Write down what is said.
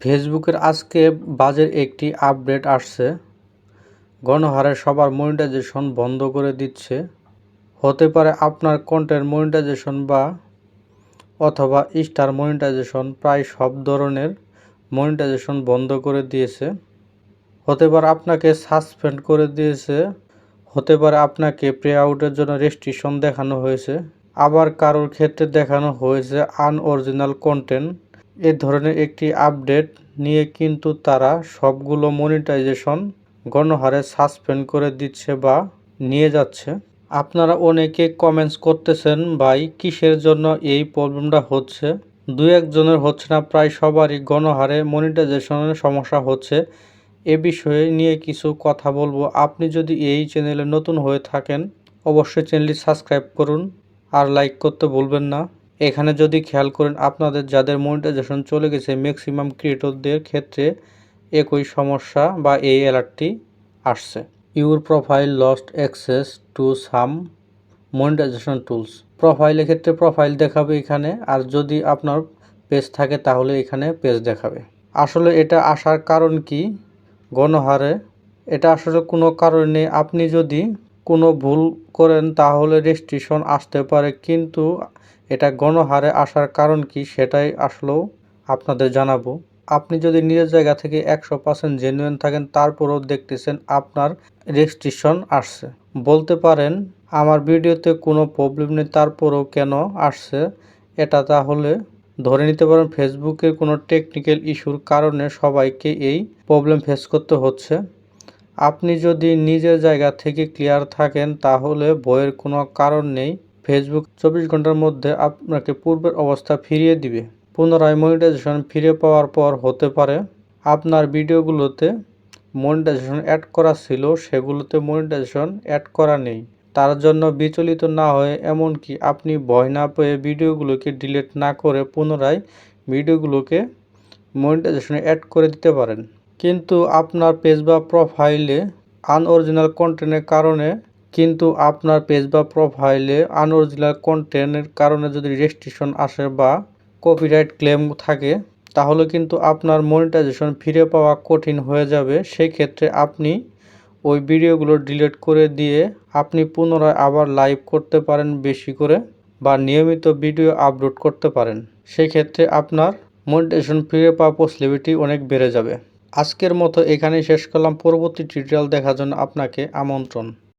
ফেসবুকের আজকে বাজের একটি আপডেট আসছে। গণহারে সবার মনিটাইজেশন বন্ধ করে দিচ্ছে। হতে পারে আপনার কন্টেন্ট মনিটাইজেশন বা অথবা স্টার মনিটাইজেশন প্রায় সব ধরনের মনিটাইজেশন বন্ধ করে দিয়েছে। হতে পারে আপনাকে সাসপেন্ড করে দিয়েছে। হতে পারে আপনাকে প্রে আউটের জন্য রেস্ট্রিকশন দেখানো হয়েছে। আবার কারোর ক্ষেত্রে দেখানো হয়েছে আনঅরিজিনাল কন্টেন্ট। এ ধরনের একটি আপডেট নিয়ে কিন্তু তারা সবগুলো মনিটাইজেশন গণহারে সাসপেন্ড করে দিচ্ছে বা নিয়ে যাচ্ছে। আপনারা অনেকে কমেন্টস করতেছেন, ভাই, কিসের জন্য এই প্রবলেমটা হচ্ছে? দু একজনের হচ্ছে না, প্রায় সবারই গণহারে মনিটাইজেশনের সমস্যা হচ্ছে। এ বিষয়ে নিয়ে কিছু কথা বলব। আপনি যদি এই চ্যানেলে নতুন হয়ে থাকেন, অবশ্যই চ্যানেলটি সাবস্ক্রাইব করুন আর লাইক করতে ভুলবেন না। এখানে যদি খেয়াল করেন, আপনাদের যাদের মনিটাইজেশন চলে গেছে ম্যাক্সিমাম ক্রিয়েটরদের ক্ষেত্রে একই সমস্যা বা এই অ্যালার্টটি আসছে। Your profile lost access to some monetisation tools প্রোফাইলের ক্ষেত্রে প্রোফাইল দেখাবে এখানে, আর যদি আপনার পেজ থাকে, তাহলে এখানে পেজ দেখাবে। আসলে এটা আসার কারণ কি? গণহারে, এটা আসলে কোনো কারণে আপনি যদি কোনো ভুল করেন, তাহলে রেস্ট্রিকশন আসতে পারে, কিন্তু এটা গণহারে আসার কারণ কি সেটাই আসলেও আপনাদের জানাব। আপনি যদি নিজের জায়গা থেকে একশো পার্সেন্ট জেনুইন থাকেন, তারপরেও দেখতেছেন আপনার রেস্ট্রিকশন আসছে। বলতে পারেন, আমার ভিডিওতে কোনো প্রবলেম নেই, তারপরেও কেন আসছে? এটা তাহলে ধরে নিতে পারেন ফেসবুকের কোনো টেকনিক্যাল ইস্যুর কারণে সবাইকে এই প্রবলেম ফেস করতে হচ্ছে। আপনি যদি নিজের জায়গা থেকে ক্লিয়ার থাকেন, তাহলে বইয়ের কোনো কারণ নেই। ফেসবুক চব্বিশ ঘণ্টার মধ্যে আপনাকে পূর্বের অবস্থা ফিরিয়ে দিবে। পুনরায় মনিটাইজেশন ফিরে পাওয়ার পর হতে পারে আপনার ভিডিওগুলোতে মনিটাইজেশন অ্যাড করা ছিল, সেগুলোতে মনিটাইজেশন অ্যাড করা নেই। তার জন্য বিচলিত না হয়ে এমনকি আপনি ভয় না পেয়ে ভিডিওগুলোকে ডিলিট না করে পুনরায় ভিডিওগুলোকে মনিটাইজেশনে অ্যাড করে দিতে পারেন। কিন্তু আপনার পেজ বা প্রোফাইলে আনঅরিজিনাল কন্টেন্টের কারণে কিন্তু আপনার পেজ বা প্রোফাইলে আনঅরিজিনাল কন্টেন্টের কারণে যদি রেস্ট্রিকশন আসে বা কপিরাইট ক্লেম থাকে, তাহলে কিন্তু আপনার মনিটাইজেশন ফিরে পাওয়া কঠিন হয়ে যাবে। সেই ক্ষেত্রে আপনি ওই ভিডিওগুলো ডিলিট করে দিয়ে আপনি পুনরায় আবার লাইভ করতে পারেন বেশি করে বা নিয়মিত ভিডিও আপলোড করতে পারেন। সেই ক্ষেত্রে আপনার মনিটাইজেশন ফিরে পাওয়া পসিবিলিটি অনেক বেড়ে যাবে। আজকের মতো এখানেই শেষ করলাম। পরবর্তী টিউটোরিয়াল দেখার জন্য আপনাকে আমন্ত্রণ।